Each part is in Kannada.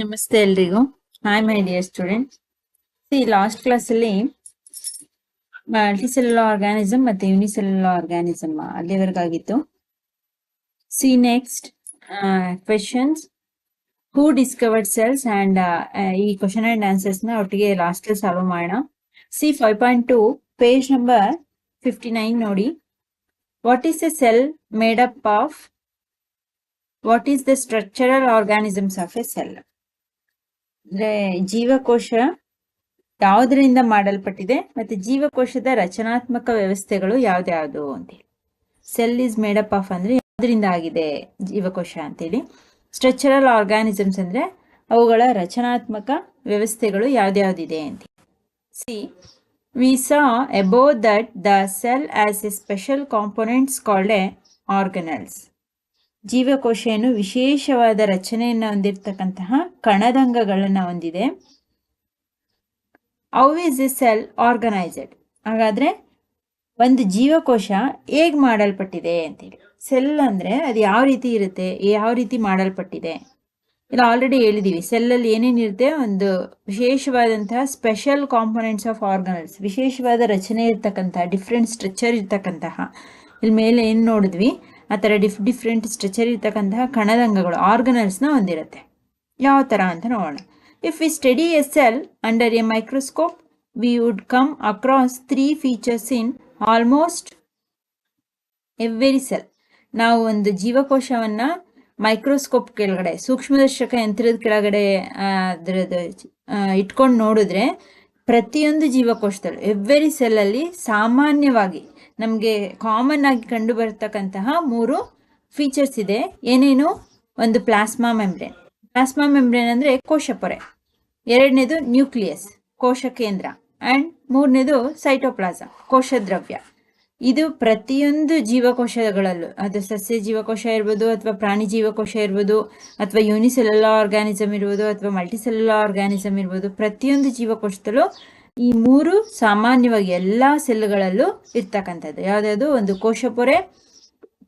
ನಮಸ್ತೆ ಎಲ್ರಿಗೂ. Hi my dear student see last class ಅಲ್ಲಿ ಮಲ್ಟಿಸೆಲ್ಯುಲರ್ ಆರ್ಗಾನಿಸಮ್ ಮತ್ತೆ unicellular organism ಅಲ್ಲಿವರೆಗಾಗಿತ್ತು. See next questions who discovered cells and ಈ ಕ್ವಶನ್ ಅಂಡ್ ಆನ್ಸರ್ಸ್ನ ಒಟ್ಟಿಗೆ ಲಾಸ್ಟ್ ಸಾಲ್ವ್ ಮಾಡೋಣ. See five point two page number fifty nine ನೋಡಿ. What is a cell made up of what is the structural organisms of a cell ಅಂದ್ರೆ ಜೀವಕೋಶ ಯಾವುದರಿಂದ ಮಾಡಲ್ಪಟ್ಟಿದೆ ಮತ್ತೆ ಜೀವಕೋಶದ ರಚನಾತ್ಮಕ ವ್ಯವಸ್ಥೆಗಳು ಯಾವ್ದ್ಯಾವ್ದು ಅಂತೇಳಿ ಸೆಲ್ ಇಸ್ ಮೇಡಪ್ ಆಫ್ ಅಂದ್ರೆ ಯಾವ್ದರಿಂದ ಆಗಿದೆ ಜೀವಕೋಶ ಅಂತೇಳಿ. ಸ್ಟ್ರಕ್ಚರಲ್ ಆರ್ಗಾನಿಸಮ್ಸ್ ಅಂದ್ರೆ ಅವುಗಳ ರಚನಾತ್ಮಕ ವ್ಯವಸ್ಥೆಗಳು ಯಾವ್ದ್ಯಾವ್ದಿದೆ ಅಂತ see we saw above that the cell has a special components called a organelles ಜೀವಕೋಶ ಏನು ವಿಶೇಷವಾದ ರಚನೆಯನ್ನು ಹೊಂದಿರತಕ್ಕಂತಹ ಕಣದಂಗಗಳನ್ನು ಹೊಂದಿದೆ. How is a cell organized ಹಾಗಾದ್ರೆ ಒಂದು ಜೀವಕೋಶ ಹೇಗ್ ಮಾಡಲ್ಪಟ್ಟಿದೆ ಅಂತೇಳಿ. ಸೆಲ್ ಅಂದ್ರೆ ಅದು ಯಾವ ರೀತಿ ಇರುತ್ತೆ, ಯಾವ ರೀತಿ ಮಾಡಲ್ಪಟ್ಟಿದೆ? ಇಲ್ಲ ಆಲ್ರೆಡಿ ಹೇಳಿದೀವಿ. ಸೆಲ್ಲಲ್ಲಿ ಏನೇನಿರುತ್ತೆ ಒಂದು ವಿಶೇಷವಾದಂತಹ ಸ್ಪೆಷಲ್ ಕಾಂಪೊನೆಂಟ್ಸ್ ಆಫ್ ಆರ್ಗನಲ್ಸ್ ವಿಶೇಷವಾದ ರಚನೆ ಇರ್ತಕ್ಕಂತಹ ಡಿಫ್ರೆಂಟ್ ಸ್ಟ್ರಕ್ಚರ್ ಇರ್ತಕ್ಕಂತಹ. ಇಲ್ಲಿ ಮೇಲೆ ಏನು ನೋಡಿದ್ವಿ? ಆ ಥರ ಡಿಫ್ ಡಿಫ್ರೆಂಟ್ ಸ್ಟ್ರಚರ್ ಇರ್ತಕ್ಕಂತಹ ಕಣದಂಗಗಳು ಆರ್ಗನಲ್ಸ್ನ ಹೊಂದಿರುತ್ತೆ ಯಾವ ಥರ ಅಂತ ನೋಡೋಣ. If we study a cell under a microscope we would come across three features in almost every cell ನಾವು ಒಂದು ಜೀವಕೋಶವನ್ನು ಮೈಕ್ರೋಸ್ಕೋಪ್ ಕೆಳಗಡೆ, ಸೂಕ್ಷ್ಮದರ್ಶಕ ಯಂತ್ರದ ಕೆಳಗಡೆ ಅದರದ್ದು ಇಟ್ಕೊಂಡು ನೋಡಿದ್ರೆ ಪ್ರತಿಯೊಂದು ಜೀವಕೋಶದಲ್ಲೂ ಎವ್ರಿ ಸೆಲ್ಲಲ್ಲಿ ಸಾಮಾನ್ಯವಾಗಿ ನಮಗೆ ಕಾಮನ್ ಆಗಿ ಕಂಡು ಬರ್ತಕ್ಕಂತಹ ಮೂರು ಫೀಚರ್ಸ್ ಇದೆ. ಏನೇನು? ಒಂದು ಪ್ಲಾಸ್ಮಾ ಮೆಂಬ್ರೇನ್. ಪ್ಲಾಸ್ಮಾ ಮೆಂಬ್ರೇನ್ ಅಂದರೆ ಕೋಶಪೊರೆ ಎರಡನೇದು ನ್ಯೂಕ್ಲಿಯಸ್, ಕೋಶ ಕೇಂದ್ರ. ಆ್ಯಂಡ್ ಮೂರನೇದು ಸೈಟೋಪ್ಲಾಸಮ್ ಕೋಶ ದ್ರವ್ಯ. ಇದು ಪ್ರತಿಯೊಂದು ಜೀವಕೋಶಗಳಲ್ಲೂ, ಅದು ಸಸ್ಯ ಜೀವಕೋಶ ಇರ್ಬೋದು ಅಥವಾ ಪ್ರಾಣಿ ಜೀವಕೋಶ ಇರ್ಬೋದು ಅಥವಾ ಯೂನಿಸೆಲ್ಲ ಆರ್ಗ್ಯಾನಿಸಮ್ ಇರ್ಬೋದು ಅಥವಾ ಮಲ್ಟಿಸೆಲ್ಲ ಆರ್ಗ್ಯಾನಿಸಮ್ ಇರ್ಬೋದು, ಪ್ರತಿಯೊಂದು ಜೀವಕೋಶದಲ್ಲೂ ಈ ಮೂರು ಸಾಮಾನ್ಯವಾಗಿ ಎಲ್ಲ ಸೆಲ್ಗಳಲ್ಲೂ ಇರ್ತಕ್ಕಂಥದ್ದು. ಯಾವುದಾದ್ರು ಒಂದು ಕೋಶಪೊರೆ,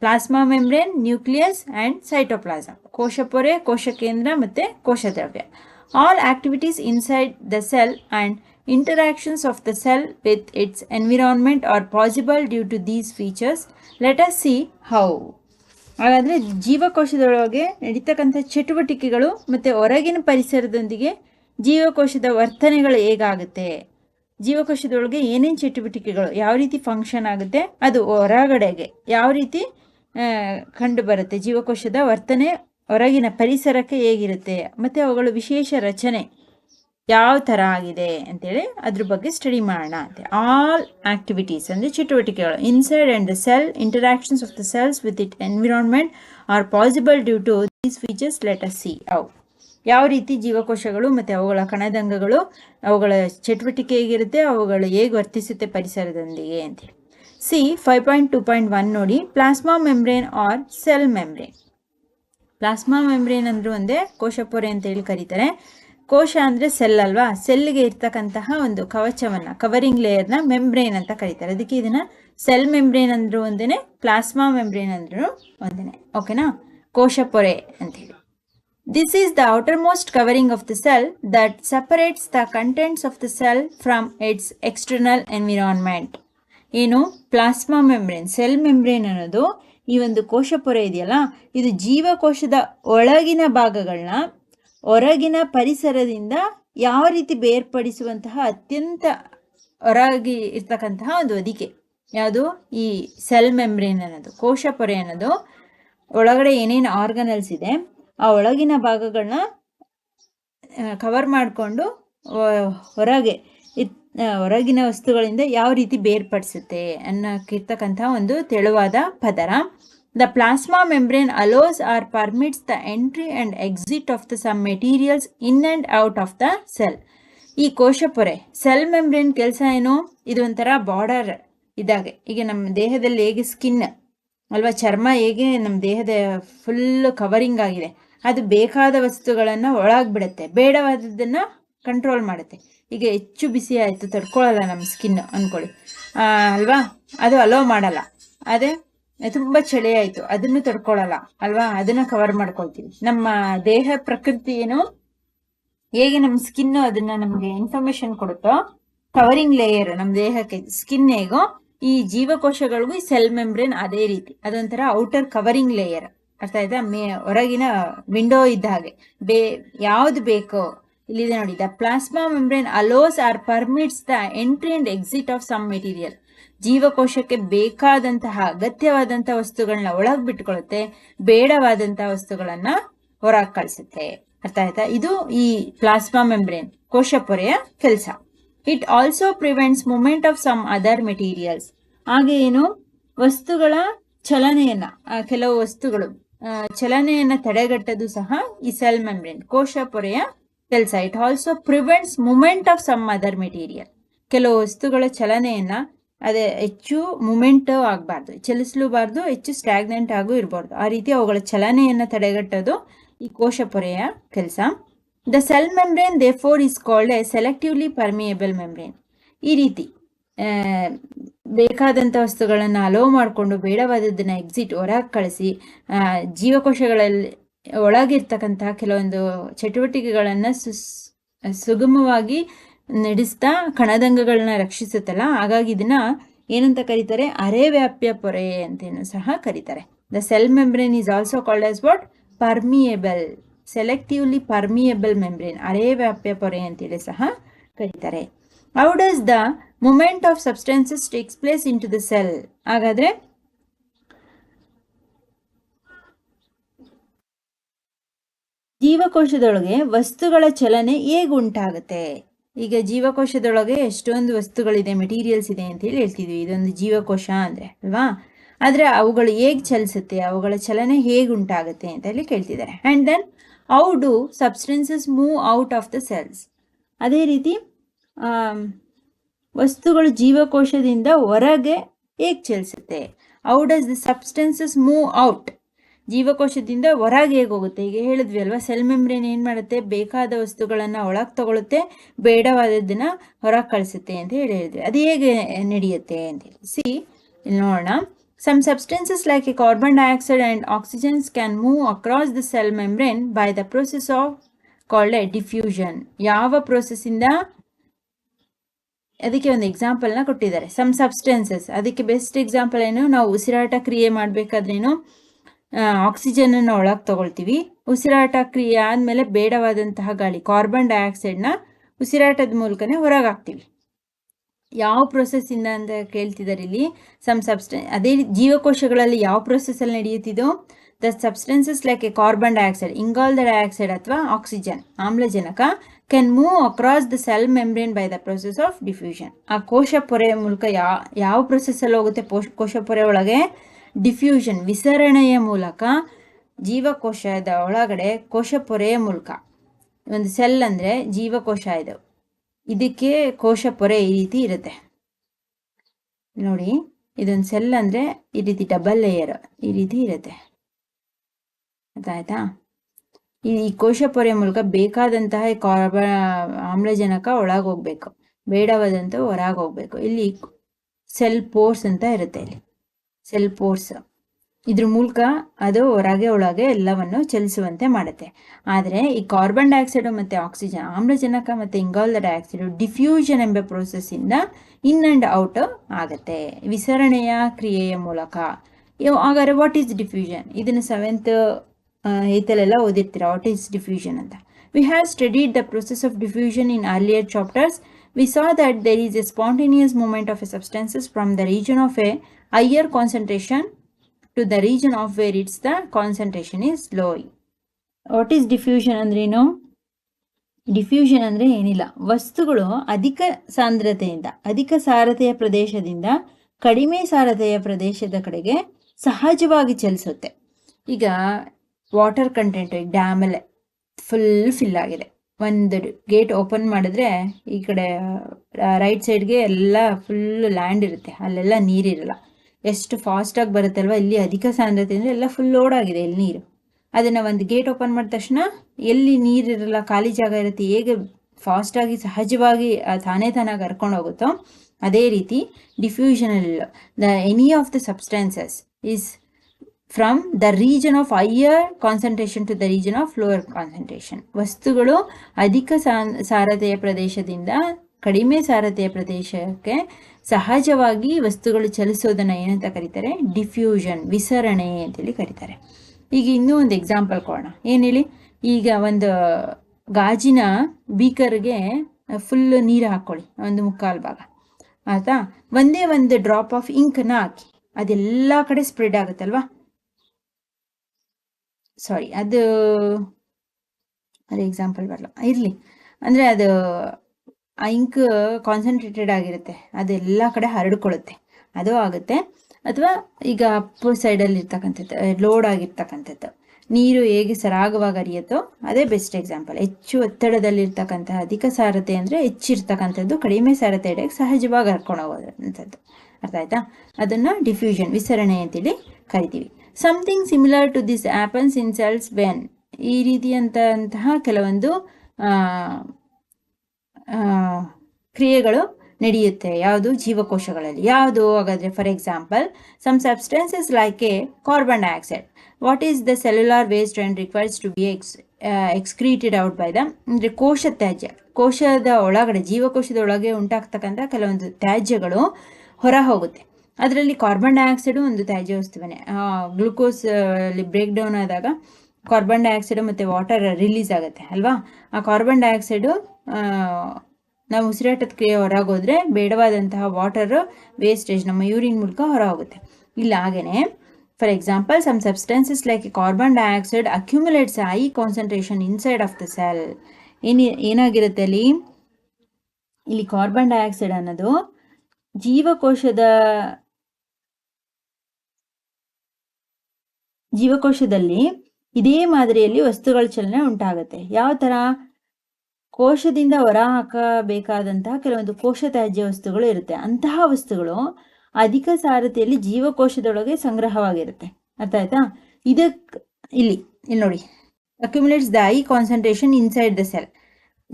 plasma membrane, nucleus and cytoplasm ಕೋಶಪೊರೆ ಕೋಶ ಕೇಂದ್ರ ಮತ್ತು ಕೋಶದ್ರವ್ಯ. All activities inside the cell and interactions of the cell with its environment are possible due to these features. Let us see how. ಹಾಗಾದರೆ ಜೀವಕೋಶದೊಳಗೆ ನಡೀತಕ್ಕಂಥ ಚಟುವಟಿಕೆಗಳು ಮತ್ತು ಹೊರಗಿನ ಪರಿಸರದೊಂದಿಗೆ ಜೀವಕೋಶದ ವರ್ತನೆಗಳು ಹೇಗಾಗುತ್ತೆ? ಜೀವಕೋಶದೊಳಗೆ ಏನೇನು ಚಟುವಟಿಕೆಗಳು ಯಾವ ರೀತಿ ಫಂಕ್ಷನ್ ಆಗುತ್ತೆ, ಅದು ಹೊರಗಡೆಗೆ ಯಾವ ರೀತಿ ಕಂಡು ಬರುತ್ತೆ. ಜೀವಕೋಶದ ವರ್ತನೆ ಹೊರಗಿನ ಪರಿಸರಕ್ಕೆ ಹೇಗಿರುತ್ತೆ, ಮತ್ತು ಅವುಗಳ ವಿಶೇಷ ರಚನೆ ಯಾವ ಥರ ಆಗಿದೆ ಅಂತೇಳಿ ಅದ್ರ ಬಗ್ಗೆ ಸ್ಟಡಿ ಮಾಡೋಣ ಅಂತ. ಆಲ್ ಆಕ್ಟಿವಿಟೀಸ್ ಅಂದರೆ ಚಟುವಟಿಕೆಗಳು. Inside and the cell interactions of the cells with it environment are possible due to these features let us see ಅವು ಯಾವ ರೀತಿ ಜೀವಕೋಶಗಳು ಮತ್ತು ಅವುಗಳ ಕಣದಂಗಗಳು ಅವುಗಳ ಚಟುವಟಿಕೆ ಹೇಗಿರುತ್ತೆ ಅವುಗಳು ಹೇಗೆ ವರ್ತಿಸುತ್ತೆ ಪರಿಸರದೊಂದಿಗೆ ಅಂತೇಳಿ see five point two point one ನೋಡಿ plasma membrane or cell membrane plasma membrane ಅಂದರೂ ಒಂದೇ ಕೋಶಪೊರೆ ಅಂತ ಹೇಳಿ ಕರೀತಾರೆ. ಕೋಶ ಅಂದರೆ ಸೆಲ್ ಅಲ್ವಾ? ಸೆಲ್ಗೆ ಇರ್ತಕ್ಕಂತಹ ಒಂದು ಕವಚವನ್ನು ಕವರಿಂಗ್ ಲೇಯರ್ನ ಮೆಂಬ್ರೇನ್ ಅಂತ ಕರೀತಾರೆ. ಅದಕ್ಕೆ ಇದನ್ನು ಸೆಲ್ ಮೆಂಬ್ರೇನ್ ಅಂದರೂ ಒಂದೇ ಪ್ಲಾಸ್ಮಾ ಮೆಂಬ್ರೇನ್ ಅಂದ್ರೂ ಒಂದೇ ಓಕೆನಾ ಕೋಶಪೊರೆ ಅಂತೇಳಿ this is the outermost covering of the cell that separates the contents of the cell from its environment. ಏನು? ಪ್ಲಾಸ್ಮಾ ಮೆಂಬ್ರೇನ್ ಸೆಲ್ ಮೆಂಬ್ರೇನ್ ಅನ್ನೋದು ಈ ಒಂದು ಕೋಶಪೊರೆ ಇದೆಯಲ್ಲ, ಇದು ಜೀವಕೋಶದ ಒಳಗಿನ ಭಾಗಗಳನ್ನ ಹೊರಗಿನ ಪರಿಸರದಿಂದ ಯಾವ ರೀತಿ ಬೇರ್ಪಡಿಸುವಂತಹ ಅತ್ಯಂತ ಹೊರಗಿ ಇರ್ತಕ್ಕಂತಹ ಒಂದು ಹೊದಿಕೆ. ಯಾವುದು? ಈ ಸೆಲ್ ಮೆಮ್ಬ್ರೇನ್ ಅನ್ನೋದು, ಕೋಶ ಪೊರೆ ಅನ್ನೋದು. ಒಳಗಡೆ ಏನೇನು ಆರ್ಗನಲ್ಸ್ ಇದೆ? ಆ ಒಳಗಿನ ಭಾಗಗಳನ್ನ ಕವರ್ ಮಾಡಿಕೊಂಡು ಹೊರಗೆ ಹೊರಗಿನ ವಸ್ತುಗಳಿಂದ ಯಾವ ರೀತಿ ಬೇರ್ಪಡಿಸುತ್ತೆ ಅನ್ನೋಕ್ಕಿರ್ತಕ್ಕಂಥ ಒಂದು ತೆಳುವಾದ ಪದರ. The plasma membrane allows or permits the entry and exit of the some materials in and out of the cell ಈ ಕೋಶಪೊರೆ ಸೆಲ್ ಮೆಂಬ್ರೇನ್ ಕೆಲಸ ಏನು? ಇದು ಬಾರ್ಡರ್ ಇದಾಗೆ. ಈಗ ನಮ್ಮ ದೇಹದಲ್ಲಿ ಹೇಗೆ ಸ್ಕಿನ್ ಅಲ್ವಾ ಚರ್ಮ ಹೇಗೆ ನಮ್ಮ ದೇಹದ ಫುಲ್ ಕವರಿಂಗ್ ಆಗಿದೆ. ಅದು ಬೇಕಾದ ವಸ್ತುಗಳನ್ನು ಒಳಗ್ಬಿಡುತ್ತೆ. ಬೇಡವಾದದ್ದನ್ನು ಕಂಟ್ರೋಲ್ ಮಾಡುತ್ತೆ. ಈಗ ಹೆಚ್ಚು ಬಿಸಿ ಆಯಿತು ತಡ್ಕೊಳ್ಳಲ್ಲ ನಮ್ಮ ಸ್ಕಿನ್ ಅಂದ್ಕೊಳ್ಳಿ ಅಲ್ವಾ? ಅದು ಅಲೋ ಮಾಡಲ್ಲ. ಅದೇ, ತುಂಬ ಚಳಿ ಆಯಿತು. ಅದನ್ನು ತಡ್ಕೊಳ್ಳಲ್ಲ ಅಲ್ವಾ? ಅದನ್ನ ಕವರ್ ಮಾಡ್ಕೊಳ್ತೀವಿ. ನಮ್ಮ ದೇಹ ಪ್ರಕೃತಿ ಏನು? ಹೇಗೆ ನಮ್ಮ ಸ್ಕಿನ್ ಅದನ್ನ ನಮಗೆ ಇನ್ಫಾರ್ಮೇಶನ್ ಕೊಡುತ್ತೋ ಕವರಿಂಗ್ ಲೇಯರ್ ನಮ್ಮ ದೇಹಕ್ಕೆ ಸ್ಕಿನ್ ಹೇಗೋ, ಈ ಜೀವಕೋಶಗಳಿಗೂ ಈ ಸೆಲ್ ಮೆಂಬ್ರೇನ್ ಅದೇ ರೀತಿ. ಅದೊಂಥರ ಔಟರ್ ಕವರಿಂಗ್ ಲೇಯರ್ ಅರ್ಥ ಆಯ್ತಾ? ಮೇ, ಹೊರಗಿನ ವಿಂಡೋ ಇದ್ದ ಹಾಗೆ. ಬೇ, ಯಾವ್ದು ಬೇಕೋ, ಇಲ್ಲಿದೆ ನೋಡಿ. The plasma membrane allows or permits the entry and exit of some material ಜೀವಕೋಶಕ್ಕೆ ಬೇಕಾದಂತಹ ಅಗತ್ಯವಾದಂತಹ ವಸ್ತುಗಳನ್ನ ಒಳಗ್ ಬಿಟ್ಕೊಳ್ಳುತ್ತೆ ಬೇಡವಾದಂತಹ ವಸ್ತುಗಳನ್ನ ಹೊರಗೆ ಕಳಿಸುತ್ತೆ. ಅರ್ಥ ಆಯ್ತಾ? ಇದು ಈ ಪ್ಲಾಸ್ಮಾ ಮೆಂಬ್ರೇನ್ ಕೋಶ ಪೊರೆಯ ಕೆಲಸ. It also prevents movement of some other materials ಹಾಗೆ ಏನು? ವಸ್ತುಗಳ ಚಲನೆಯನ್ನ ಕೆಲವು ವಸ್ತುಗಳು. ಚಲನೆಯನ್ನ ತಡೆಗಟ್ಟದು ಸಹ ಈ ಸೆಲ್ ಮೆಂಬ್ರೇನ್ ಕೋಶ ಪೊರೆಯ ಕೆಲಸ it also prevents movement of some other material ಕೆಲವು ವಸ್ತುಗಳ ಚಲನೆಯನ್ನ ಅದೇ ಹೆಚ್ಚು ಮೂಮೆಂಟ್ ಆಗಬಾರ್ದು, ಚಲಿಸಲೂಬಾರ್ದು, ಹೆಚ್ಚು ಸ್ಟ್ಯಾಗ್ನೆಂಟ್ ಆಗು ಇರಬಾರ್ದು. ಆ ರೀತಿ ಅವುಗಳ ಚಲನೆಯನ್ನ ತಡೆಗಟ್ಟೋದು ಈ ಕೋಶ ಪೊರೆಯ ಕೆಲಸ the cell membrane therefore is called a selectively permeable membrane ಈ ರೀತಿ ಬೇಕಾದಂಥ ವಸ್ತುಗಳನ್ನು ಅಲೋ ಮಾಡಿಕೊಂಡು ಬೇಡವಾದದ್ದನ್ನು ಎಕ್ಸಿಟ್ ಹೊರಗೆ ಕಳಿಸಿ ಜೀವಕೋಶಗಳಲ್ಲಿ ಒಳಗಿರ್ತಕ್ಕಂತಹ ಕೆಲವೊಂದು ಚಟುವಟಿಕೆಗಳನ್ನು ಸುಸ್ ಸುಗಮವಾಗಿ ನಡೆಸ್ತಾ ಕಣದಂಗಗಳನ್ನ ರಕ್ಷಿಸುತ್ತಲ್ಲ, ಹಾಗಾಗಿ ಇದನ್ನ ಏನಂತ ಕರೀತಾರೆ? ಅರೆ ವ್ಯಾಪ್ಯ ಪೊರೆ ಅಂತೇನು ಸಹ ಕರೀತಾರೆ. The cell membrane is also called as what permeable selectively permeable membrane ಅರೆ ವ್ಯಾಪ್ಯ ಪೊರೆ ಅಂತೇಳಿ ಸಹ ಕರೀತಾರೆ. How does the movement of substances takes place into the cell ಹಾಗಾದ್ರೆ ಜೀವಕೋಶದೊಳಗೆ ವಸ್ತುಗಳ ಚಲನೆ ಹೇಗೆ ಉಂಟಾಗುತ್ತೆ? ಈಗ ಜೀವಕೋಶದೊಳಗೆ ಎಷ್ಟೊಂದು ವಸ್ತುಗಳಿದೆ ಮೆಟೀರಿಯಲ್ಸ್ ಇದೆ ಅಂತ ಹೇಳಿ ಹೇಳ್ತಿದ್ವಿ. ಇದೊಂದು ಜೀವಕೋಶ ಅಂದ್ರೆ ಅಲ್ವಾ? ಆದರೆ ಅವುಗಳು ಹೇಗೆ ಚಲಿಸುತ್ತೆ, ಅವುಗಳ ಚಲನೆ ಹೇಗೆ ಉಂಟಾಗುತ್ತೆ ಅಂತ ಹೇಳಿ ಕೇಳ್ತಿದ್ದಾರೆ. And then how do substances move out of the cells ಅದೇ ರೀತಿ ವಸ್ತುಗಳು ಜೀವಕೋಶದಿಂದ ಹೊರಗೆ ಹೇಗೆ ಚಲಿಸುತ್ತೆ? How does the substances move out ಜೀವಕೋಶದಿಂದ ಹೊರಗೆ ಹೇಗೆ ಹೋಗುತ್ತೆ? ಈಗ ಹೇಳಿದ್ವಿ ಅಲ್ವಾ ಸೆಲ್ ಮೆಮ್ರೇನ್ ಏನು ಮಾಡುತ್ತೆ? ಬೇಕಾದ ವಸ್ತುಗಳನ್ನು ಒಳಗೆ ತಗೊಳುತ್ತೆ, ಬೇಡವಾದದ್ದನ್ನ ಹೊರಗೆ ಕಳಿಸುತ್ತೆ ಅಂತ ಹೇಳಿ ಹೇಳಿದ್ವಿ. ಅದು ಹೇಗೆ ನಡೆಯುತ್ತೆ ಅಂತ ಹೇಳಿ. ಸಿ ಇಲ್ಲಿ ನೋಡೋಣ. Some substances like a carbon dioxide and oxygens can move across the cell membrane by the process of called a diffusion ಯಾವ ಪ್ರೊಸೆಸ್ಸಿಂದ ಅದಕ್ಕೆ ಒಂದು ಎಕ್ಸಾಂಪಲ್ನ ಕೊಟ್ಟಿದ್ದಾರೆ. ಸಮ್ ಸಬ್ಸ್ಟೆನ್ಸಸ್ ಅದಕ್ಕೆ ಬೆಸ್ಟ್ ಎಕ್ಸಾಂಪಲ್ ಏನು? ನಾವು ಉಸಿರಾಟ ಕ್ರಿಯೆ ಮಾಡಬೇಕಾದ್ರೇನು ಆಕ್ಸಿಜನನ್ನು ಒಳಗೆ ತಗೊಳ್ತೀವಿ. ಉಸಿರಾಟ ಕ್ರಿಯೆ ಆದಮೇಲೆ ಬೇಡವಾದಂತಹ ಗಾಳಿ ಕಾರ್ಬನ್ ಡೈಆಕ್ಸೈಡ್ನ ಉಸಿರಾಟದ ಮೂಲಕನೇ ಹೊರಗೆ ಹಾಕ್ತೀವಿ ಯಾವ ಪ್ರೊಸೆಸ್ಸಿಂದ ಅಂತ ಕೇಳ್ತಿದ್ದಾರೆ ಇಲ್ಲಿ? ಸಮ್ ಸಬ್ಸ್ಟೆನ್ ಅದೇ ಜೀವಕೋಶಗಳಲ್ಲಿ ಯಾವ ಪ್ರೊಸೆಸ್ಸಲ್ಲಿ ನಡೆಯುತ್ತಿದೋ the substances like a carbon dioxide ಇಂಗಾಲ್ ದ ಡೈಆಕ್ಸೈಡ್ ಅಥವಾ ಆಕ್ಸಿಜನ್ ಆಮ್ಲಜನಕ can move across the cell membrane by the process of diffusion ಆ ಕೋಶ ಪೊರೆಯ ಮೂಲಕ ಯಾವ ಯಾವ ಪ್ರೊಸೆಸ್ಸಲ್ಲಿ ಹೋಗುತ್ತೆ? ಕೋಶ ಪೊರೆ ಒಳಗೆ ಡಿಫ್ಯೂಷನ್ ವಿಸರಣೆಯ ಮೂಲಕ ಜೀವಕೋಶದ ಒಳಗಡೆ ಕೋಶ ಪೊರೆಯ ಮೂಲಕ. ಒಂದು ಸೆಲ್ ಅಂದರೆ ಜೀವಕೋಶ ಇದು. ಇದಕ್ಕೆ ಕೋಶ ಪೊರೆ ಈ ರೀತಿ ಇರುತ್ತೆ. ನೋಡಿ, ಇದೊಂದು ಸೆಲ್ ಅಂದರೆ ಈ ರೀತಿ ಡಬಲ್ ಲೇಯರ್ ಈ ರೀತಿ ಇರುತ್ತೆ. ಗೊತ್ತಾಯ್ತಾ ಈ ಕೋಶ ಪೊರೆ ಮೂಲಕ ಬೇಕಾದಂತಹ ಕಾರ್ಬ, ಆಮ್ಲಜನಕ ಒಳಗೆ ಹೋಗ್ಬೇಕು ಬೇಡವಾದಂಥ ಹೊರಗೆ ಹೋಗ್ಬೇಕು ಇಲ್ಲಿ ಸೆಲ್ ಪೋರ್ಸ್ ಅಂತ ಇರುತ್ತೆ ಇಲ್ಲಿ. ಸೆಲ್ ಪೋರ್ಸ್ ಇದ್ರ ಮೂಲಕ ಅದು ಹೊರಗೆ ಒಳಗೆ ಎಲ್ಲವನ್ನು ಚಲಿಸುವಂತೆ ಮಾಡುತ್ತೆ. ಆದರೆ ಈ ಕಾರ್ಬನ್ ಡೈಆಕ್ಸೈಡ್ ಮತ್ತು ಆಕ್ಸಿಜನ್, ಆಮ್ಲಜನಕ ಮತ್ತು ಇಂಗಾಲದ ಡೈಆಕ್ಸೈಡ್ ಡಿಫ್ಯೂಷನ್ ಎಂಬ ಪ್ರೋಸೆಸ್ಸಿಂದ ಇನ್ ಆ್ಯಂಡ್ ಔಟ್ ಆಗುತ್ತೆ. ವಿಸರಣೆಯ ಕ್ರಿಯೆಯ ಮೂಲಕ. ಹಾಗಾದ್ರೆ ವಾಟ್ ಈಸ್ ಡಿಫ್ಯೂಷನ್ ಇದನ್ನು ಸೆವೆಂತ್ ಇದೆಲ್ಲ ಓದಿರ್ತೀರಾ? ವಾಟ್ ಈಸ್ ಡಿಫ್ಯೂಷನ್ ಅಂತ? We have studied the process of diffusion in earlier chapters we saw that there is a spontaneous movement of a substances from the region of a higher concentration to the region of where it's the concentration is low what is diffusion ಅಂದ್ರೆ ಡಿಫ್ಯೂಷನ್ ಅಂದ್ರೆ ಏನಿಲ್ಲ. ವಸ್ತುಗಳು ಅಧಿಕ ಸಾಂದ್ರತೆಯಿಂದ, ಅಧಿಕ ಸಾರತೆಯ ಪ್ರದೇಶದಿಂದ ಕಡಿಮೆ ಸಾರತೆಯ ಪ್ರದೇಶದ ಕಡೆಗೆ ಸಹಜವಾಗಿ ಚಲಿಸುತ್ತೆ. ಈಗ ವಾಟರ್ ಕಂಟೆಂಟ್ ಈಗ ಡ್ಯಾಮಲ್ಲೇ ಫುಲ್ ಫಿಲ್ ಆಗಿದೆ. ಒಂದು ಗೇಟ್ ಓಪನ್ ಮಾಡಿದ್ರೆ ಈ ಕಡೆ ರೈಟ್ ಸೈಡ್ಗೆ ಎಲ್ಲ ಫುಲ್ ಲ್ಯಾಂಡ್ ಇರುತ್ತೆ. ಅಲ್ಲೆಲ್ಲ ನೀರಿರಲ್ಲ ಎಷ್ಟು ಫಾಸ್ಟಾಗಿ ಬರುತ್ತಲ್ವ ಇಲ್ಲಿ ಅಧಿಕ ಸಾಂದ್ರತೆ ಅಂದರೆ ಎಲ್ಲ ಫುಲ್ ಲೋಡ್ ಆಗಿದೆ ಇಲ್ಲಿ ನೀರು. ಅದನ್ನು ಒಂದು ಗೇಟ್ ಓಪನ್ ಮಾಡಿದ ತಕ್ಷಣ ಎಲ್ಲಿ ನೀರಿರಲ್ಲ ಖಾಲಿ ಜಾಗ ಇರುತ್ತೆ, ಹೇಗೆ ಫಾಸ್ಟಾಗಿ ಸಹಜವಾಗಿ ತಾನೇ ತಾನಾಗಿ ಹರ್ಕೊಂಡು ಹೋಗುತ್ತೋ, ಅದೇ ರೀತಿ ಡಿಫ್ಯೂಷನಲ್ the any of the substances is from the region of higher concentration to the region of lower concentration ವಸ್ತುಗಳು ಅಧಿಕ ಸಾರತೆಯ ಪ್ರದೇಶದಿಂದ ಕಡಿಮೆ ಸಾರತೆಯ ಪ್ರದೇಶಕ್ಕೆ ಸಹಜವಾಗಿ ವಸ್ತುಗಳು ಚಲಿಸೋದನ್ನು ಏನಂತ ಕರೀತಾರೆ? ಡಿಫ್ಯೂಷನ್ ವಿಸರಣೆ ಅಂತೇಳಿ ಕರೀತಾರೆ. ಈಗ ಇನ್ನೂ ಒಂದು ಎಕ್ಸಾಂಪಲ್ ಕೊಡೋಣ. ಏನು ಹೇಳಿ ಈಗ ಒಂದು ಗಾಜಿನ ಬೀಕರ್ಗೆ ಫುಲ್ ನೀರು ಹಾಕ್ಕೊಳ್ಳಿ ಒಂದು ಮುಕ್ಕಾಲು ಭಾಗ. ಆಯಿತಾ? ಒಂದೇ ಒಂದು ಡ್ರಾಪ್ ಆಫ್ ಇಂಕನ್ನ ಹಾಕಿ, ಅದೆಲ್ಲ ಕಡೆ ಸ್ಪ್ರೆಡ್ ಆಗುತ್ತಲ್ವಾ? ಸಾರಿ ಅದು, ಅದೇ ಎಕ್ಸಾಂಪಲ್ ಬರಲ್ಲ ಇರಲಿ. ಅಂದರೆ ಅದು, ಆ ಇಂಕ್ ಕಾನ್ಸಂಟ್ರೇಟೆಡ್ ಆಗಿರುತ್ತೆ. ಅದೆಲ್ಲ ಕಡೆ ಹರಡ್ಕೊಳ್ಳುತ್ತೆ ಅದು ಆಗುತ್ತೆ. ಅಥವಾ ಈಗ ಅಪ್ ಸೈಡಲ್ಲಿ ಇರ್ತಕ್ಕಂಥದ್ದು ಲೋಡ್ ಆಗಿರ್ತಕ್ಕಂಥದ್ದು. ನೀರು ಹೇಗೆ ಸರಾಗವಾಗಿ ಹರಿಯುತ್ತೋ, ಅದೇ ಬೆಸ್ಟ್ ಎಕ್ಸಾಂಪಲ್ ಹೆಚ್ಚು ಒತ್ತಡದಲ್ಲಿರ್ತಕ್ಕಂಥ ಅಧಿಕ ಸಾರತೆ ಅಂದರೆ ಹೆಚ್ಚಿರ್ತಕ್ಕಂಥದ್ದು ಕಡಿಮೆ ಸಾರತೆ ಸಹಜವಾಗಿ ಹರ್ಕೊಂಡು ಹೋಗೋದಂಥದ್ದು. ಅರ್ಥ ಆಯ್ತಾ? ಅದನ್ನು ಡಿಫ್ಯೂಷನ್ ವಿಸರಣೆ ಅಂತೇಳಿ ಕರಿತೀವಿ. Something similar to this happens in cells when ಈ ರೀತಿಯಂತಹ ಕೆಲವೊಂದು ಕ್ರಿಯೆಗಳು ನಡೆಯುತ್ತೆ. ಯಾವುದು? ಜೀವಕೋಶಗಳಲ್ಲಿ. ಯಾವುದು? ಹಾಗಾದರೆ for example some substances like a carbon dioxide what is the cellular waste and requires to be ex excreted out by the ಅಂದರೆ ಕೋಶ ತ್ಯಾಜ್ಯ. ಕೋಶದ ಒಳಗಡೆ, ಜೀವಕೋಶದ ಒಳಗೆ ಉಂಟಾಗ್ತಕ್ಕಂಥ ಕೆಲವೊಂದು ತ್ಯಾಜ್ಯಗಳು ಹೊರ ಹೋಗುತ್ತೆ ಅದರಲ್ಲಿ ಕಾರ್ಬನ್ ಡೈಆಕ್ಸೈಡು ಒಂದು ತ್ಯಾಜ್ಯ ವಸ್ತುವೇ ಗ್ಲುಕೋಸ್ ಅಲ್ಲಿ ಬ್ರೇಕ್ ಡೌನ್ ಆದಾಗ ಕಾರ್ಬನ್ ಡೈಆಕ್ಸೈಡು ಮತ್ತು ವಾಟರ್ ರಿಲೀಸ್ ಆಗುತ್ತೆ, ಅಲ್ವಾ? ಆ ಕಾರ್ಬನ್ ಡೈಆಕ್ಸೈಡು ನಾವು ಉಸಿರಾಟದ ಕ್ರಿಯೆ ಹೊರಗೋದ್ರೆ ಬೇಡವಾದಂತಹ ವಾಟರು ವೇಸ್ಟೇಜ್ ನಮ್ಮ ಯೂರಿನ್ ಮೂಲಕ ಹೊರ ಹೋಗುತ್ತೆ ಇಲ್ಲ ಹಾಗೆಯೇ for example some substances like carbon dioxide accumulates high concentration inside of the cell ಏನಿ, ಏನಾಗಿರುತ್ತೆ ಅಲ್ಲಿ? ಇಲ್ಲಿ ಕಾರ್ಬನ್ ಡೈಆಕ್ಸೈಡ್ ಅನ್ನೋದು ಜೀವಕೋಶದ ಜೀವಕೋಶದಲ್ಲಿ ಇದೇ ಮಾದರಿಯಲ್ಲಿ ವಸ್ತುಗಳ ಚಲನೆ ಉಂಟಾಗುತ್ತೆ. ಯಾವ ಥರ ಕೋಶದಿಂದ ಹೊರ ಹಾಕಬೇಕಾದಂತಹ ಕೆಲವೊಂದು ಕೋಶ ತ್ಯಾಜ್ಯ ವಸ್ತುಗಳು ಇರುತ್ತೆ. ಅಂತಹ ವಸ್ತುಗಳು ಅಧಿಕ ಸಾರತೆಯಲ್ಲಿ ಜೀವಕೋಶದೊಳಗೆ ಸಂಗ್ರಹವಾಗಿರುತ್ತೆ. ಅರ್ಥ ಆಯ್ತಾ? ಇದಕ್ಕೆ ಇಲ್ಲಿ ಇಲ್ಲಿ ನೋಡಿ. Accumulates the high concentration inside the cell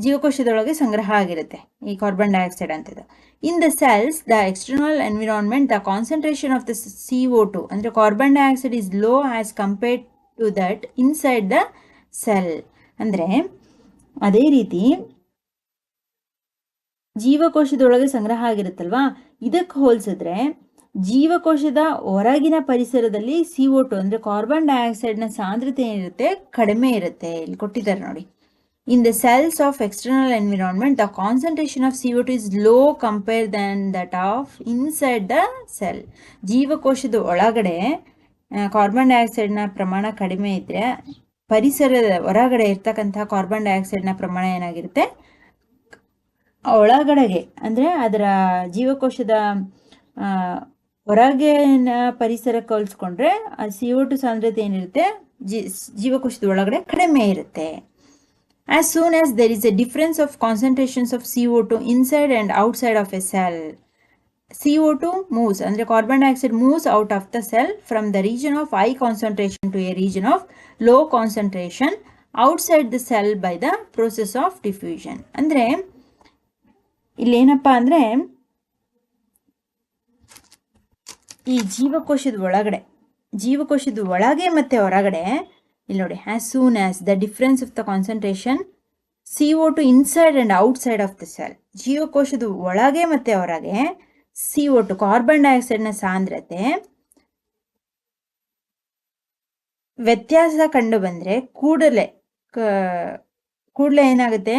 ಜೀವಕೋಶದೊಳಗೆ ಸಂಗ್ರಹ ಆಗಿರುತ್ತೆ. ಈ ಕಾರ್ಬನ್ ಡೈಆಕ್ಸೈಡ್ ಅಂತದ್ದು. In the cells the external environment the concentration of the C O two ಅಂದರೆ carbon dioxide is low as compared to that inside the cell ಅಂದರೆ ಅದೇ ರೀತಿ ಜೀವಕೋಶದೊಳಗೆ ಸಂಗ್ರಹ ಆಗಿರುತ್ತಲ್ವಾ? ಇದಕ್ಕೆ ಹೋಲಿಸಿದ್ರೆ ಜೀವಕೋಶದ ಹೊರಗಿನ ಪರಿಸರದಲ್ಲಿ ಸಿ ಓ ಟು ಅಂದರೆ ಕಾರ್ಬನ್ ಡೈಆಕ್ಸೈಡ್ನ ಸಾಂದ್ರತೆ ಏನಿರುತ್ತೆ? ಕಡಿಮೆ ಇರುತ್ತೆ. ಇಲ್ಲಿ ಕೊಟ್ಟಿದ್ದಾರೆ ನೋಡಿ. Cells of external environment the concentration of C O two is low compare than that of inside the cell ಜೀವಕೋಶದ ಒಳಗಡೆ ಕಾರ್ಬನ್ ಡೈಆಕ್ಸೈಡ್ನ ಪ್ರಮಾಣ ಕಡಿಮೆ ಇದ್ದರೆ ಪರಿಸರದ ಹೊರಗಡೆ ಇರ್ತಕ್ಕಂತಹ ಕಾರ್ಬನ್ ಡೈಆಕ್ಸೈಡ್ನ ಪ್ರಮಾಣ ಏನಾಗಿರುತ್ತೆ? ಒಳಗಡೆಗೆ, ಅಂದರೆ ಅದರ ಜೀವಕೋಶದ ಹೊರಗಿನ ಪರಿಸರಕ್ಕೆ ಹೋಲಿಸ್ಕೊಂಡ್ರೆ ಸಿ ಒ ಟು ಸಾಂದ್ರತೆ ಏನಿರುತ್ತೆ? ಜೀವಕೋಶದ ಒಳಗಡೆ ಕಡಿಮೆ ಇರುತ್ತೆ. There is a difference of concentrations of C O two inside and outside of a cell C O two moves ಅಂದರೆ carbon dioxide moves out of the cell from the region of high concentration to a region of low concentration outside the cell by the process of diffusion ಅಂದರೆ ಇಲ್ಲೇನಪ್ಪ ಅಂದರೆ ಈ ಜೀವಕೋಶದ ಒಳಗಡೆ, ಜೀವಕೋಶದ ಒಳಗೆ ಮತ್ತು ಹೊರಗಡೆ ಇಲ್ಲಿ ನೋಡಿ as soon as the difference of the concentration C O two inside and outside of the cell ಜೀವಕೋಶದ ಒಳಗೆ ಮತ್ತು ಹೊರಗೆ ಸಿ ಒ ಟು ಕಾರ್ಬನ್ ಡೈಆಕ್ಸೈಡ್ನ ಸಾಂದ್ರತೆ ವ್ಯತ್ಯಾಸ ಕಂಡು ಬಂದರೆ ಕೂಡಲೇ ಕೂಡಲೇ ಏನಾಗುತ್ತೆ?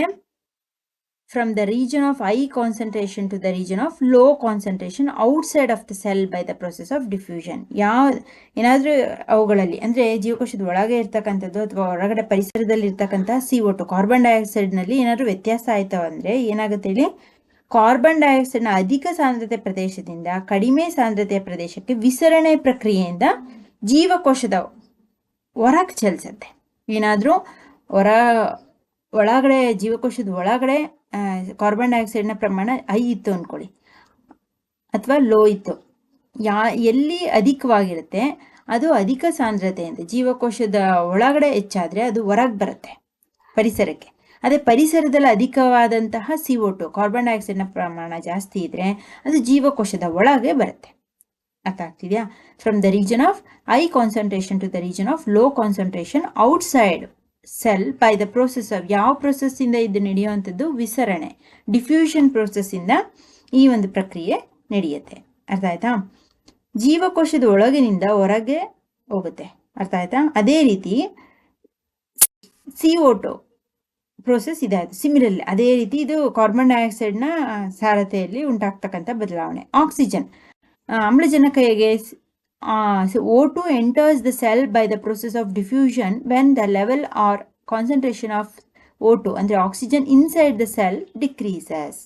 From the region of high concentration to the region of low concentration outside of the cell by the process of diffusion ಯಾವ ಏನಾದರೂ ಅವುಗಳಲ್ಲಿ, ಅಂದರೆ ಜೀವಕೋಶದ ಒಳಗೆ ಇರ್ತಕ್ಕಂಥದ್ದು ಅಥವಾ ಹೊರಗಡೆ ಪರಿಸರದಲ್ಲಿ ಇರ್ತಕ್ಕಂಥ ಸಿ ಒ ಟು ಕಾರ್ಬನ್ ಡೈಆಕ್ಸೈಡ್ನಲ್ಲಿ ಏನಾದರೂ ವ್ಯತ್ಯಾಸ ಆಯಿತು ಅಂದರೆ ಏನಾಗುತ್ತೆ ಹೇಳಿ? ಕಾರ್ಬನ್ ಡೈಆಕ್ಸೈಡ್ನ ಅಧಿಕ ಸಾಂದ್ರತೆ ಪ್ರದೇಶದಿಂದ ಕಡಿಮೆ ಸಾಂದ್ರತೆಯ ಪ್ರದೇಶಕ್ಕೆ ವಿಸರಣೆ ಪ್ರಕ್ರಿಯೆಯಿಂದ ಜೀವಕೋಶದ ಹೊರಗೆ ಚಲಿಸುತ್ತೆ. ಏನಾದರೂ ಹೊರ, ಒಳಗಡೆ, ಜೀವಕೋಶದ ಒಳಗಡೆ ಕಾರ್ಬನ್ ಡೈಆಕ್ಸೈಡ್ನ ಪ್ರಮಾಣ ಹೈ ಇತ್ತು ಅಂದ್ಕೊಳ್ಳಿ ಅಥವಾ ಲೋ ಇತ್ತು. ಯಾ, ಎಲ್ಲಿ ಅಧಿಕವಾಗಿರುತ್ತೆ, ಅದು ಅಧಿಕ ಸಾಂದ್ರತೆ ಅಂತ ಜೀವಕೋಶದ ಒಳಗಡೆ ಹೆಚ್ಚಾದರೆ ಅದು ಹೊರಗೆ ಬರುತ್ತೆ ಪರಿಸರಕ್ಕೆ. ಅದೇ ಪರಿಸರದಲ್ಲಿ ಅಧಿಕವಾದಂತಹ ಸಿ ಒ ಟು ಕಾರ್ಬನ್ ಡೈಆಕ್ಸೈಡ್ನ ಪ್ರಮಾಣ ಜಾಸ್ತಿ ಇದ್ದರೆ ಅದು ಜೀವಕೋಶದ ಒಳಗೆ ಬರುತ್ತೆ. ಅರ್ಥ ಆಗ್ತಿದೆಯಾ? From the region of high concentration to the region of low concentration outside cell by the process of ಯಾವ process ಇಂದ ನಡೆಯುವಂಥದ್ದು? ವಿಸರಣೆ ಡಿಫ್ಯೂಷನ್ ಇಂದ ಈ ಒಂದು ಪ್ರಕ್ರಿಯೆ ನಡೆಯುತ್ತೆ. ಅರ್ಥ ಆಯ್ತಾ? ಜೀವಕೋಶದ ಒಳಗಿನಿಂದ ಹೊರಗೆ ಹೋಗುತ್ತೆ. ಅರ್ಥ ಆಯ್ತಾ? ಅದೇ ರೀತಿ ಸಿ ಟು ಪ್ರೋಸೆಸ್ ಇದಾಯಿತು ಸಿಮಿಲರ್ಲಿ ಅದೇ ರೀತಿ ಇದು ಕಾರ್ಬನ್ ಡೈಆಕ್ಸೈಡ್ನ ಸಾರತೆಯಲ್ಲಿ ಉಂಟಾಗ್ತಕ್ಕಂಥ ಬದಲಾವಣೆ. ಆಕ್ಸಿಜನ್ ಆಮ್ಲಜನಕ ಹೇಗೆ O two enters the cell by the process of diffusion when the level or concentration of O two ಅಂದರೆ oxygen inside the cell decreases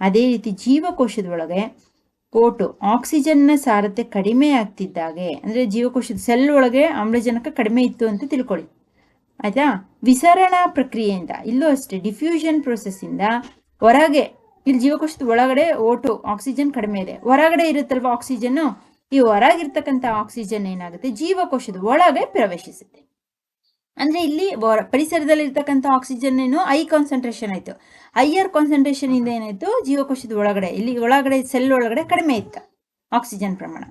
ಅದೇ ರೀತಿ ಜೀವಕೋಶದೊಳಗೆ ಓಟು ಆಕ್ಸಿಜನ್ನ ಸಾರತೆ ಕಡಿಮೆ ಆಗ್ತಿದ್ದಾಗೆ, ಅಂದರೆ ಜೀವಕೋಶದ ಸೆಲ್ ಒಳಗೆ ಆಮ್ಲಜನಕ ಕಡಿಮೆ ಇತ್ತು ಅಂತ ತಿಳ್ಕೊಳ್ಳಿ. ಆಯಿತಾ? ವಿಸರಣಾ ಪ್ರಕ್ರಿಯೆಯಿಂದ, ಇಲ್ಲೂ ಅಷ್ಟೇ ಡಿಫ್ಯೂಷನ್ ಪ್ರೊಸೆಸ್ಸಿಂದ ಹೊರಗೆ, ಇಲ್ಲಿ ಜೀವಕೋಶದ ಒಳಗಡೆ ಓಟು ಆಕ್ಸಿಜನ್ ಕಡಿಮೆ ಇದೆ. ಹೊರಗಡೆ ಇರುತ್ತಲ್ವ ಆಕ್ಸಿಜನ್ನು ಈ ಹೊರಗಿರ್ತಕ್ಕಂಥ ಆಕ್ಸಿಜನ್ ಏನಾಗುತ್ತೆ? ಜೀವಕೋಶದ ಒಳಗೆ ಪ್ರವೇಶಿಸುತ್ತೆ. ಅಂದ್ರೆ ಇಲ್ಲಿ ಪರಿಸರದಲ್ಲಿ ಇರ್ತಕ್ಕಂಥ ಆಕ್ಸಿಜನ್ ಏನು? ಐ ಕಾನ್ಸಂಟ್ರೇಷನ್ ಆಯ್ತು. ಹೈಯರ್ ಕಾನ್ಸಂಟ್ರೇಷನ್ ಇಂದ ಏನಾಯ್ತು? ಜೀವಕೋಶದ ಒಳಗಡೆ, ಇಲ್ಲಿ ಒಳಗಡೆ ಸೆಲ್ ಒಳಗಡೆ ಕಡಿಮೆ ಇತ್ತು ಆಕ್ಸಿಜನ್ ಪ್ರಮಾಣ.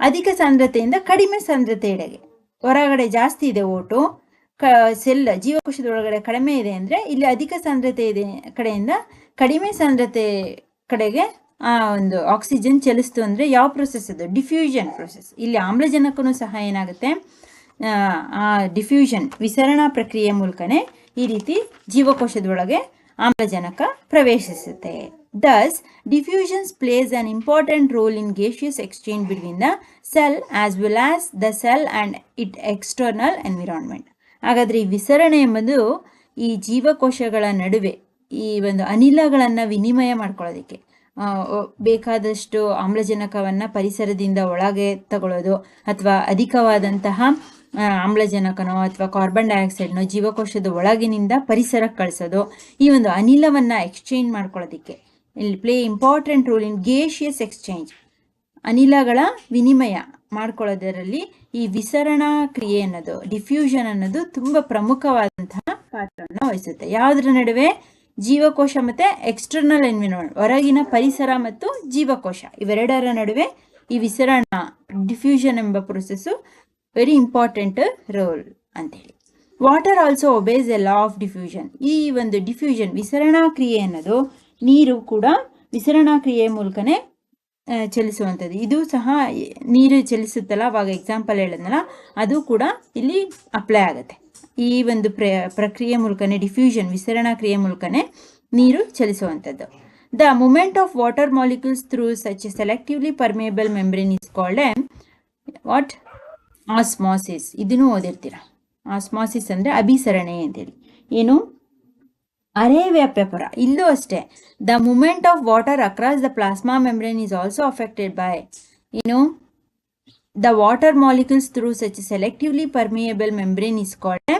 ಅಧಿಕ ಸಾಂದ್ರತೆಯಿಂದ ಕಡಿಮೆ ಸಾಂದ್ರತೆಯೆಡೆಗೆ ಹೊರಗಡೆ ಜಾಸ್ತಿ ಇದೆ ಓಟು ಕ ಸೆಲ್ ಜೀವಕೋಶದ ಒಳಗಡೆ ಕಡಿಮೆ ಇದೆ ಅಂದ್ರೆ ಇಲ್ಲಿ ಅಧಿಕ ಸಾಂದ್ರತೆ ಇದೆ ಕಡೆಯಿಂದ ಕಡಿಮೆ ಸಾಂದ್ರತೆ ಕಡೆಗೆ ಆ ಒಂದು ಆಕ್ಸಿಜನ್ ಚಲಿಸ್ತು ಅಂದರೆ ಯಾವ ಪ್ರೊಸೆಸ್ ಅದು ಡಿಫ್ಯೂಷನ್ ಪ್ರೊಸೆಸ್ ಇಲ್ಲಿ ಆಮ್ಲಜನಕನು ಸಹ ಏನಾಗುತ್ತೆ? ಆ, ಡಿಫ್ಯೂಷನ್ ವಿಸರಣಾ ಪ್ರಕ್ರಿಯೆ ಮೂಲಕನೇ ಈ ರೀತಿ ಜೀವಕೋಶದೊಳಗೆ ಆಮ್ಲಜನಕ ಪ್ರವೇಶಿಸುತ್ತೆ. Thus diffusions plays an important role in gaseous exchange between the cell as well as the cell and it external environment ಹಾಗಾದರೆ ಈ ವಿಸರಣೆ ಎಂಬುದು ಈ ಜೀವಕೋಶಗಳ ನಡುವೆ ಈ ಒಂದು ಅನಿಲಗಳನ್ನು ವಿನಿಮಯ ಮಾಡ್ಕೊಳ್ಳೋದಕ್ಕೆ ಬೇಕಾದಷ್ಟು ಆಮ್ಲಜನಕವನ್ನ ಪರಿಸರದಿಂದ ಒಳಗೆ ತಗೊಳ್ಳೋದು ಅಥವಾ ಅಧಿಕವಾದಂತಹ ಆಮ್ಲಜನಕನೋ ಅಥವಾ ಕಾರ್ಬನ್ ಡೈಆಕ್ಸೈಡ್ನೋ ಜೀವಕೋಶದ ಒಳಗಿನಿಂದ ಪರಿಸರಕ್ಕೆ ಕಳಿಸೋದು. ಈ ಒಂದು ಅನಿಲವನ್ನು ಎಕ್ಸ್ಚೇಂಜ್ ಮಾಡ್ಕೊಳ್ಳೋದಕ್ಕೆ. ಇಲ್ಲಿ play important role in gaseous exchange ಅನಿಲಗಳ ವಿನಿಮಯ ಮಾಡ್ಕೊಳ್ಳೋದರಲ್ಲಿ ಈ ವಿಸರಣಾ ಕ್ರಿಯೆ ಅನ್ನೋದು ಡಿಫ್ಯೂಷನ್ ಅನ್ನೋದು ತುಂಬ ಪ್ರಮುಖವಾದಂತಹ ಪಾತ್ರವನ್ನು ವಹಿಸುತ್ತೆ. ಯಾವುದರ ನಡುವೆ? ಜೀವಕೋಶ ಮತ್ತೆ ಎಕ್ಸ್ಟರ್ನಲ್ ಎನ್ವಿರಾನ್ಮೆಂಟ್ ಹೊರಗಿನ ಪರಿಸರ ಮತ್ತು ಜೀವಕೋಶ. ಇವೆರಡರ ನಡುವೆ ಈ ವಿಸರಣಾ ಡಿಫ್ಯೂಷನ್ ಎಂಬ ಪ್ರೊಸೆಸ್ಸು ವೆರಿ ಇಂಪಾರ್ಟೆಂಟ್ ರೋಲ್ ಅಂತೇಳಿ. Water also obeys a law of diffusion ಈ ಒಂದು ಡಿಫ್ಯೂಷನ್ ವಿಸರಣಾ ಕ್ರಿಯೆ ಅನ್ನೋದು ನೀರು ಕೂಡ ವಿಸರಣಾ ಕ್ರಿಯೆ ಮೂಲಕನೇ ಚಲಿಸುವಂಥದ್ದು. ಇದು ಸಹ ನೀರು ಚಲಿಸುತ್ತಲ್ಲ, ಅವಾಗ ಎಕ್ಸಾಂಪಲ್ ಹೇಳಿದ್ನಲ್ಲ, ಅದು ಕೂಡ ಇಲ್ಲಿ ಅಪ್ಲೈ ಆಗುತ್ತೆ. ಈ ಒಂದು ಪ್ರ, ಪ್ರಕ್ರಿಯೆ ಮೂಲಕನೇ ಡಿಫ್ಯೂಷನ್ ವಿಸರಣಾ ಕ್ರಿಯೆ ಮೂಲಕನೇ ನೀರು ಚಲಿಸುವಂಥದ್ದು. The movement of water molecules through such selectively permeable membrane is called a what osmosis ಇದನ್ನು ಓದಿರ್ತೀರ? ಆಸ್ಮಾಸಿಸ್ ಅಂದರೆ ಅಭಿಸರಣೆ ಅಂತೇಳಿ. ಏನು? ಅರೆ ವ್ಯಾಪ್ಯಪುರ ಇಲ್ಲೂ ಅಷ್ಟೇ. The movement of water across the plasma membrane is also affected by ಏನು? The water molecules through such selectively permeable membrane is called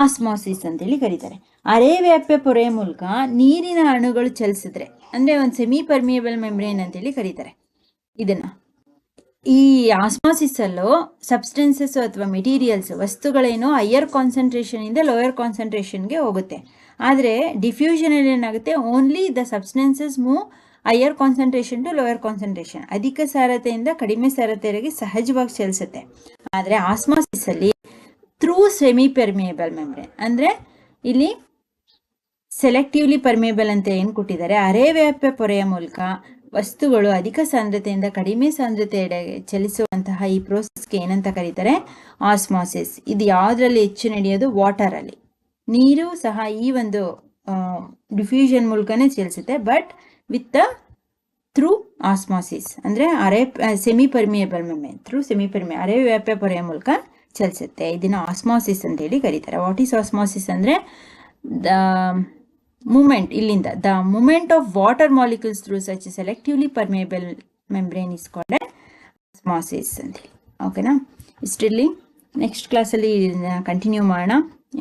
osmosis ಅಂತೇಳಿ ಕರೀತಾರೆ. ಅರೆ ವ್ಯಾಪ್ಯ ಪೊರೆ ಮೂಲಕ ನೀರಿನ ಅಣುಗಳು ಚಲಿಸಿದ್ರೆ, ಅಂದರೆ ಒಂದು ಸೆಮಿ ಪರ್ಮಿಯಬಲ್ ಮೆಂಬ್ರೇನ್ ಅಂತೇಳಿ ಕರೀತಾರೆ. ಇದನ್ನ ಈ ಆಸ್ಮಾಸಿಸ್ ಅಲ್ಲೂ ಸಬ್ಸ್ಟೆನ್ಸಸ್ ಅಥವಾ ಮೆಟೀರಿಯಲ್ಸ್ ವಸ್ತುಗಳೇನು ಹೈಯರ್ ಕಾನ್ಸಂಟ್ರೇಷನ್ ಇಂದ ಲೋಯರ್ ಕಾನ್ಸಂಟ್ರೇಷನ್ಗೆ ಹೋಗುತ್ತೆ. ಆದರೆ ಡಿಫ್ಯೂಷನಲ್ಲಿ ಏನಾಗುತ್ತೆ only the substances move higher concentration to lower concentration ಅಧಿಕ ಸಾರತೆಯಿಂದ ಕಡಿಮೆ ಸಾರತೆಯವರೆಗೆ ಸಹಜವಾಗಿ ಚಲಿಸುತ್ತೆ. ಆದರೆ ಆಸ್ಮಾಸಿಸಲ್ಲಿ ಥ್ರೂ ಸೆಮಿ ಪೆರ್ಮಿಯಬಲ್ ಮೆಮ್ಬ್ರೇನ್ ಅಂದರೆ ಇಲ್ಲಿ ಸೆಲೆಕ್ಟಿವ್ಲಿ ಪರ್ಮಿಯಬಲ್ ಅಂತ ಏನು ಕೊಟ್ಟಿದ್ದಾರೆ? ಅರೆ ವ್ಯಾಪ್ಯ ಪೊರೆಯ ಮೂಲಕ ವಸ್ತುಗಳು ಅಧಿಕ ಸಾಂದ್ರತೆಯಿಂದ ಕಡಿಮೆ ಸಾಂದ್ರತೆಯೆಡೆಗೆ ಚಲಿಸುವಂತಹ ಈ ಪ್ರೋಸೆಸ್ಗೆ ಏನಂತ ಕರೀತಾರೆ? ಆಸ್ಮಾಸಿಸ್ ಇದು ಯಾವುದರಲ್ಲಿ ಹೆಚ್ಚು ನಡೆಯೋದು? ವಾಟರಲ್ಲಿ ನೀರು ಸಹ ಈ ಒಂದು ಡಿಫ್ಯೂಷನ್ ಮೂಲಕನೇ ಚಲಿಸುತ್ತೆ. But with the through osmosis ಅಂದರೆ ಅರೆ ಸೆಮಿ ಪರ್ಮಿಯಬಲ್ ಮೆಮ್ಮೆ ಥ್ರೂ ಸೆಮಿ ಪರ್ಮಿ ಅರೆ ವ್ಯಾಪ್ಯ ಪೊರೆಯ ಮೂಲಕ ಚಲಿಸುತ್ತೆ. ಇದನ್ನು ಆಸ್ಮಾಸಿಸ್ ಅಂತೇಳಿ ಕರೀತಾರೆ. ವಾಟ್ ಈಸ್ ಆಸ್ಮಾಸಿಸ್ ಅಂದರೆ ದ ಮೂಮೆಂಟ್ ಇಲ್ಲಿಂದ. The movement of water molecules through such selectively permeable membrane is called osmosis ಅಂತೇಳಿ ಓಕೆನಾ ಇಷ್ಟಿರಲಿ ನೆಕ್ಸ್ಟ್ ಕ್ಲಾಸಲ್ಲಿ ಕಂಟಿನ್ಯೂ ಮಾಡೋಣ.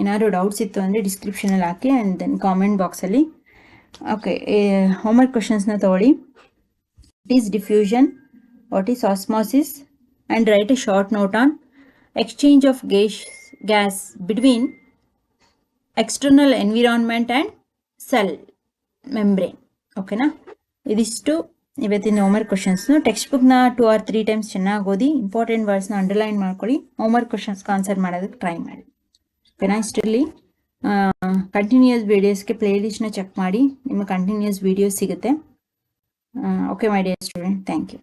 ಏನಾದ್ರು ಡೌಟ್ಸ್ ಇತ್ತು ಅಂದರೆ ಡಿಸ್ಕ್ರಿಪ್ಷನಲ್ಲಿ ಹಾಕಿ ಆ್ಯಂಡ್ ದೆನ್ ಕಾಮೆಂಟ್ ಬಾಕ್ಸಲ್ಲಿ ಓಕೆ ಹೋಮ್ವರ್ಕ್ ಕ್ವಶನ್ಸ್ನ ತಗೊಳ್ಳಿ what is diffusion, what is osmosis, and write a short note on exchange of gas, gas between external environment and cell membrane. ಓಕೆನಾ ಇದಿಷ್ಟು ಇವತ್ತಿನ ಹೋಮ್ವರ್ಕ್ ಕ್ವಶನ್ಸ್ನು ಟೆಕ್ಸ್ಟ್ ಬುಕ್ನ ಟೂ ಆರ್ ತ್ರೀ ಟೈಮ್ಸ್ ಚೆನ್ನಾಗಿ ಓದಿ ಇಂಪಾರ್ಟೆಂಟ್ ವರ್ಡ್ಸ್ನ ಅಂಡರ್ಲೈನ್ ಮಾಡ್ಕೊಳ್ಳಿ ಹೋಮ್ವರ್ಕ್ ಕ್ವಶನ್ಸ್ಗೆ ಆನ್ಸರ್ ಮಾಡೋದಕ್ಕೆ ಟ್ರೈ ಮಾಡಿ. ಓಕೆನಾ ಇಷ್ಟರಲ್ಲಿ ಕಂಟಿನ್ಯೂಸ್ ವೀಡಿಯೋಸ್ಗೆ ಪ್ಲೇಲಿಸ್ಟ್ನ ಚೆಕ್ ಮಾಡಿ ನಿಮಗೆ ಕಂಟಿನ್ಯೂಸ್ ವೀಡಿಯೋಸ್ ಸಿಗುತ್ತೆ. Okay my dear student thank you